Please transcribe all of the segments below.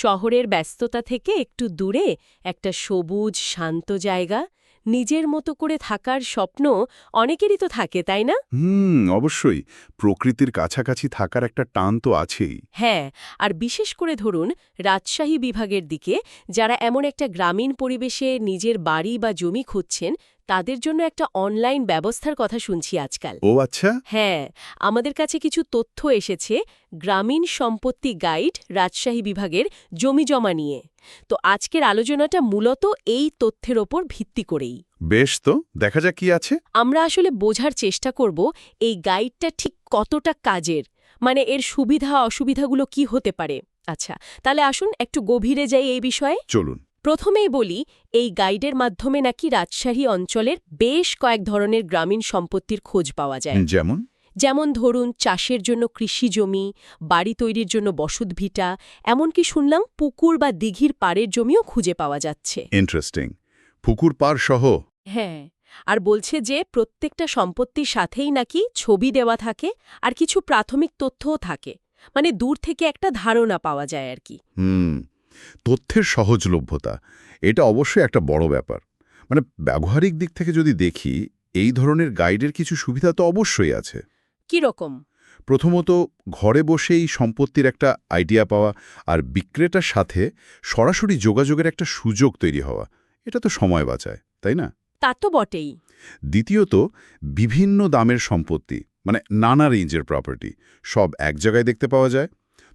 শহরের ব্যস্ততা থেকে একটু দূরে একটা সবুজ শান্ত জায়গা নিজের মতো করে থাকার স্বপ্ন অনেকেরই তো থাকে তাই না? হুম অবশ্যই। প্রকৃতির কাছাকাছি থাকার একটা টান তো আছেই। হ্যাঁ আর বিশেষ করে ধরুন রাজশাহী বিভাগের দিকে যারা এমন একটা গ্রামীণ পরিবেশে নিজের বাড়ি বা জমি খুঁজছেন তাদের জন্য একটা অনলাইন ব্যবস্থার কথা শুনছি আজকাল। ও আচ্ছা? হ্যাঁ আমাদের কাছে কিছু তথ্য এসেছে গ্রামীণ সম্পত্তি গাইড রাজশাহী বিভাগের জমি জমা নিয়ে। তো আজকের আলোচনাটা মূলত এই তথ্যের ওপর ভিত্তি করেই। বেশ তো দেখা যাক কি আছে। আমরা আসলে বোঝার চেষ্টা করব এই গাইডটা ঠিক কতটা কাজের মানে এর সুবিধা অসুবিধাগুলো কি হতে পারে। আচ্ছা তাহলে আসুন একটু গভীরে যাই এই বিষয়ে। চলুন। প্রথমেই বলি এই গাইডের মাধ্যমে নাকি রাজশাহী অঞ্চলের বেশ কয়েক ধরনের গ্রামীণ সম্পত্তির খোঁজ পাওয়া যায়। যেমন? যেমন ধরুন চাষের জন্য কৃষি জমি বাড়ি তৈরির জন্য বসতভিটা এমনকি শুনলাম পুকুর বা দিঘির পাড়ের জমিও খুঁজে পাওয়া যাচ্ছে। ইন্টারেস্টিং পুকুর পার সহ? হ্যাঁ আর বলছে যে প্রত্যেকটা সম্পত্তির সাথেই নাকি ছবি দেওয়া থাকে আর কিছু প্রাথমিক তথ্যও থাকে। মানে দূর থেকে একটা ধারণা পাওয়া যায় আর কি। হুম। তথ্যের সহজলভ্যতা এটা অবশ্যই একটা বড় ব্যাপার। মানে ব্যবহারিক দিক থেকে যদি দেখি এই ধরনের গাইডের কিছু সুবিধা তো অবশ্যই আছে। কি রকম? প্রথমত ঘরে বসেই সম্পত্তির একটা আইডিয়া পাওয়া আর বিক্রেতার সাথে সরাসরি যোগাযোগের একটা সুযোগ তৈরি হওয়া এটা তো সময় বাঁচায় তাই না? তা তো বটেই। দ্বিতীয়ত বিভিন্ন দামের সম্পত্তি মানে নানা রেঞ্জের প্রপার্টি সব এক জায়গায় দেখতে পাওয়া যায়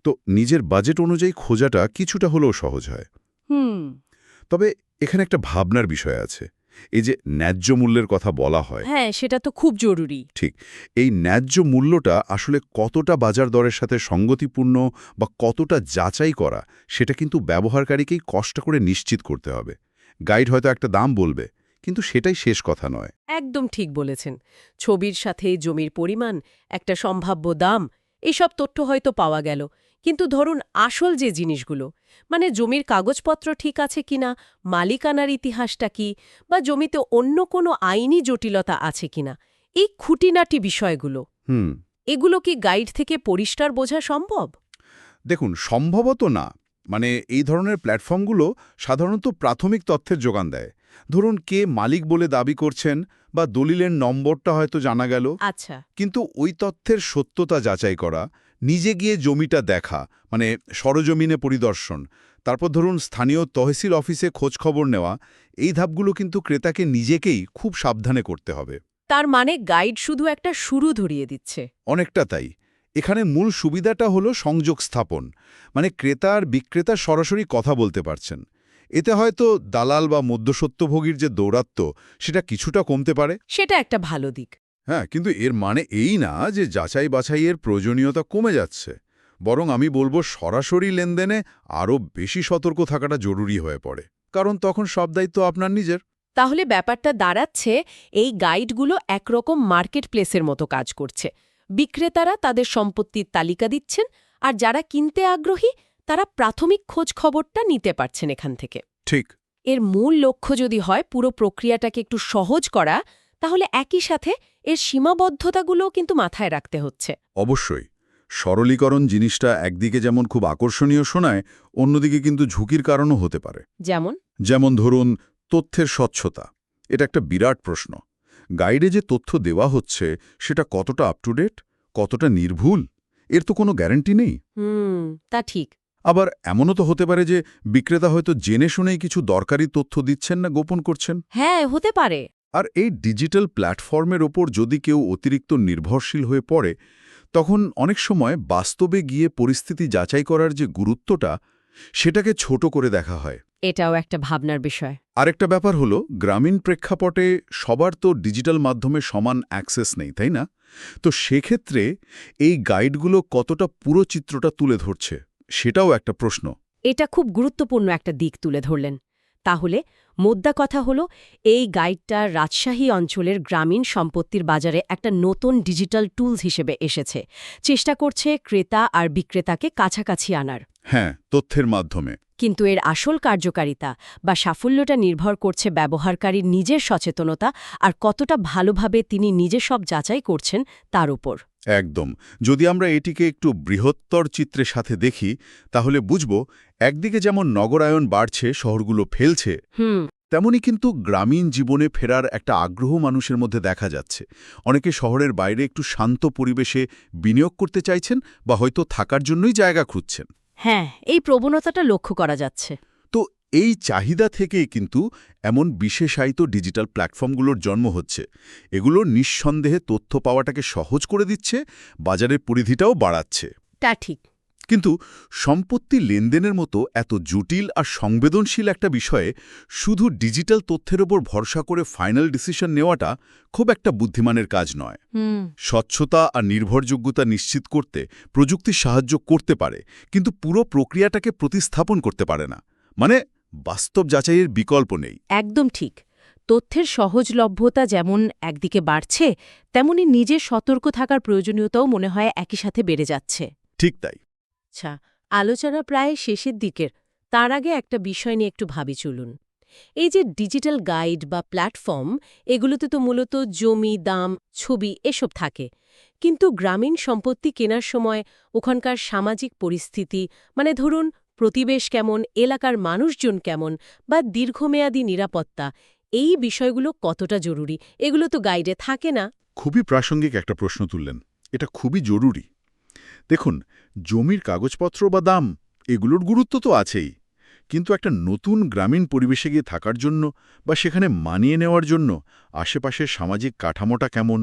তো নিজের বাজেট অনুযায়ী খোঁজাটা কিছুটা হলেও সহজ হয়। হুম। তবে এখানে একটা ভাবনার বিষয় আছে। এই যে ন্যায্য মূল্যের কথা বলা হয়। হ্যাঁ সেটা তো খুব জরুরি। ঠিক। এই ন্যায্য মূল্যটা আসলে কতটা বাজার দরের সাথে সঙ্গতিপূর্ণ বা কতটা যাচাই করা সেটা কিন্তু ব্যবহারকারীকেই কষ্ট করে নিশ্চিত করতে হবে। গাইড হয়তো একটা দাম বলবে কিন্তু সেটাই শেষ কথা নয়। একদম ঠিক বলেছেন। ছবির সাথে জমির পরিমাণ একটা সম্ভাব্য দাম এসব তথ্য হয়তো পাওয়া গেল। কিন্তু ধরুন আসল যে জিনিসগুলো মানে জমির কাগজপত্র ঠিক আছে কিনা মালিকানার ইতিহাসটা কি বা জমিতে অন্য কোনো আইনি জটিলতা আছে কিনা এই খুঁটিনাটি বিষয়গুলো। হুম। এগুলো কি গাইড থেকে পরিষ্কার বোঝা সম্ভব? দেখুন সম্ভবত না। মানে এই ধরনের প্ল্যাটফর্মগুলো সাধারণত প্রাথমিক তথ্যের যোগান দেয়। ধরুন কে মালিক বলে দাবি করছেন বা দলিলের নম্বরটা হয়তো জানা গেল। আচ্ছা। কিন্তু ওই তথ্যের সত্যতা যাচাই করা নিজে গিয়ে জমিটা দেখা মানে সরজমিনে পরিদর্শন। তারপর ধরুন স্থানীয় তহসিল অফিসে খোঁজখবর নেওয়া এই ধাপগুলো কিন্তু ক্রেতাকে নিজেকেই খুব সাবধানে করতে হবে। তার মানে গাইড শুধু একটা শুরু ধরিয়ে দিচ্ছে। অনেকটা তাই। এখানে মূল সুবিধাটা হলো সংযোগ স্থাপন মানে ক্রেতা আর বিক্রেতা সরাসরি কথা বলতে পারছেন। এতে হয়তো দালাল বা মধ্যসত্যভোগীর যে দৌরাত্ম্য সেটা কিছুটা কমতে পারে। সেটা একটা ভালো দিক। হ্যাঁ কিন্তু এর মানে এই না যে যাচাই বাছাইয়ের প্রয়োজনীয়তা কমে যাচ্ছে। বরং আমি বলব সরাসরি লেনদেনে আরও বেশি সতর্ক থাকাটা জরুরি হয়ে পড়ে। কারণ তখন সব দায়িত্ব আপনার নিজের। তাহলে ব্যাপারটা দাঁড়াচ্ছে এই গাইডগুলো একরকম মার্কেট প্লেসের মতো কাজ করছে। বিক্রেতারা তাদের সম্পত্তির তালিকা দিচ্ছেন আর যারা কিনতে আগ্রহী তারা প্রাথমিক খোঁজ খবরটা নিতে পারছেন এখান থেকে। ঠিক। এর মূল লক্ষ্য যদি হয় পুরো প্রক্রিয়াটাকে একটু সহজ করা তাহলে একই সাথে এর সীমাবদ্ধতাগুলোও কিন্তু মাথায় রাখতে হচ্ছে। অবশ্যই। সরলীকরণ জিনিসটা একদিকে যেমন খুব আকর্ষণীয় শোনায় অন্যদিকে কিন্তু ঝুঁকির কারণও হতে পারে। যেমন? যেমন ধরুন তথ্যের স্বচ্ছতা। এটা একটা বিরাট প্রশ্ন। গাইডে যে তথ্য দেওয়া হচ্ছে সেটা কতটা আপ টু ডেট কতটা নির্ভুল এর তো কোনো গ্যারান্টি নেই। হুম তা ঠিক। আবার এমনও তো হতে পারে যে বিক্রেতা হয়তো জেনে শুনেই কিছু দরকারি তথ্য দিচ্ছেন না গোপন করছেন। হ্যাঁ হতে পারে। আর এই ডিজিটাল প্ল্যাটফর্মের ওপর যদি কেউ অতিরিক্ত নির্ভরশীল হয়ে পড়ে তখন অনেক সময় বাস্তবে গিয়ে পরিস্থিতি যাচাই করার যে গুরুত্বটা সেটাকে ছোট করে দেখা হয়। এটাও একটা ভাবনার বিষয়। আরেকটা ব্যাপার হলো গ্রামীণ প্রেক্ষাপটে সবার তো ডিজিটাল মাধ্যমে সমান অ্যাক্সেস নেই তাই না? তো সেক্ষেত্রে এই গাইডগুলো কতটা পুরো চিত্রটা তুলে ধরছে সেটাও একটা প্রশ্ন। এটা খুব গুরুত্বপূর্ণ একটা দিক তুলে ধরলেন। তাহলে মোদ্দা কথা হলো, এই গাইডটা রাজশাহী অঞ্চলের গ্রামীণ সম্পত্তির বাজারে একটা নতুন ডিজিটাল টুলস হিসেবে এসেছে। চেষ্টা করছে ক্রেতা আর বিক্রেতাকে কাছাকাছি আনার। হ্যাঁ তথ্যের মাধ্যমে। কিন্তু এর আসল কার্যকারিতা বা সাফল্যটা নির্ভর করছে ব্যবহারকারীর নিজের সচেতনতা আর কতটা ভালোভাবে তিনি নিজে সব যাচাই করছেন তার উপর। একদম। যদি আমরা এটিকে একটু বৃহত্তর চিত্রের সাথে দেখি তাহলে বুঝব একদিকে যেমন নগরায়ন বাড়ছে শহরগুলো ফেলছে হুম। তেমনি কিন্তু গ্রামীণ জীবনে ফেরার একটা আগ্রহ মানুষের মধ্যে দেখা যাচ্ছে। অনেকে শহরের বাইরে একটু শান্ত পরিবেশে বিনিয়োগ করতে চাইছেন বা হয়তো থাকার জন্যই জায়গা খুঁজছেন। হ্যাঁ এই প্রবণতাটা লক্ষ্য করা যাচ্ছে। তো এই চাহিদা থেকে কিন্তু এমন বিশেষায়িত ডিজিটাল প্ল্যাটফর্মগুলোর জন্ম হচ্ছে। এগুলো নিঃসন্দেহে তথ্য পাওয়াটাকে সহজ করে দিচ্ছে বাজারের পরিধিটাও বাড়াচ্ছে। তা ঠিক। কিন্তু সম্পত্তি লেনদেনের মতো এত জটিল আর সংবেদনশীল একটা বিষয়ে শুধু ডিজিটাল তথ্যের ওপর ভরসা করে ফাইনাল ডিসিশন নেওয়াটা খুব একটা বুদ্ধিমানের কাজ নয়। স্বচ্ছতা আর নির্ভরযোগ্যতা নিশ্চিত করতে প্রযুক্তি সাহায্য করতে পারে কিন্তু পুরো প্রক্রিয়াটাকে প্রতিস্থাপন করতে পারে না। মানে বাস্তব যাচাইয়ের বিকল্প নেই। একদম ঠিক। তথ্যের সহজলভ্যতা যেমন একদিকে বাড়ছে তেমনি নিজে সতর্ক থাকার প্রয়োজনীয়তাও মনে হয় একই সাথে বেড়ে যাচ্ছে। ঠিক তাই। আচ্ছা আলোচনা প্রায় শেষের দিকের। তার আগে একটা বিষয় নিয়ে একটু ভাবি চলুন। এই যে ডিজিটাল গাইড বা প্ল্যাটফর্ম, এগুলোতে তো মূলত জমি, দাম, ছবি এসব থাকে। কিন্তু গ্রামীণ সম্পত্তি কেনার সময় ওখানকার সামাজিক পরিস্থিতি মানে ধরুন প্রতিবেশ কেমন, এলাকার মানুষজন কেমন বা দীর্ঘমেয়াদী নিরাপত্তা, এই বিষয়গুলো কতটা জরুরি? এগুলো তো গাইডে থাকে না। খুবই প্রাসঙ্গিক একটা প্রশ্ন তুললেন। এটা খুবই জরুরি। দেখুন জমির কাগজপত্র বা দাম এগুলোর গুরুত্ব তো আছেই। কিন্তু একটা নতুন গ্রামীণ পরিবেশে গিয়ে থাকার জন্য বা সেখানে মানিয়ে নেওয়ার জন্য আশেপাশের সামাজিক কাঠামোটা কেমন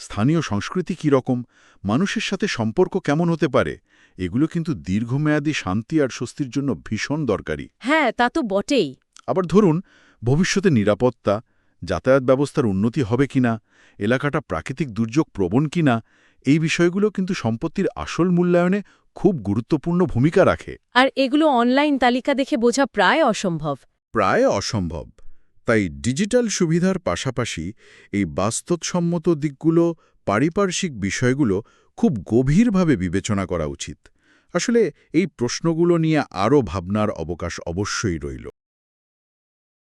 স্থানীয় সংস্কৃতি কী রকম মানুষের সাথে সম্পর্ক কেমন হতে পারে এগুলো কিন্তু দীর্ঘমেয়াদী শান্তি আর স্বস্তির জন্য ভীষণ দরকারি। হ্যাঁ তা তো বটেই। আবার ধরুন ভবিষ্যতে নিরাপত্তা যাতায়াত ব্যবস্থার উন্নতি হবে কিনা এলাকাটা প্রাকৃতিক দুর্যোগ প্রবণ কিনা এই বিষয়গুলো কিন্তু সম্পত্তির আসল মূল্যায়নে খুব গুরুত্বপূর্ণ ভূমিকা রাখে। আর এগুলো অনলাইন তালিকা দেখে বোঝা প্রায় অসম্ভব। প্রায় অসম্ভব। তাই ডিজিটাল সুবিধার পাশাপাশি এই বাস্তবসম্মত দিকগুলো পারিপার্শ্বিক বিষয়গুলো খুব গভীরভাবে বিবেচনা করা উচিত। আসলে এই প্রশ্নগুলো নিয়ে আরও ভাবনার অবকাশ অবশ্যই রইল।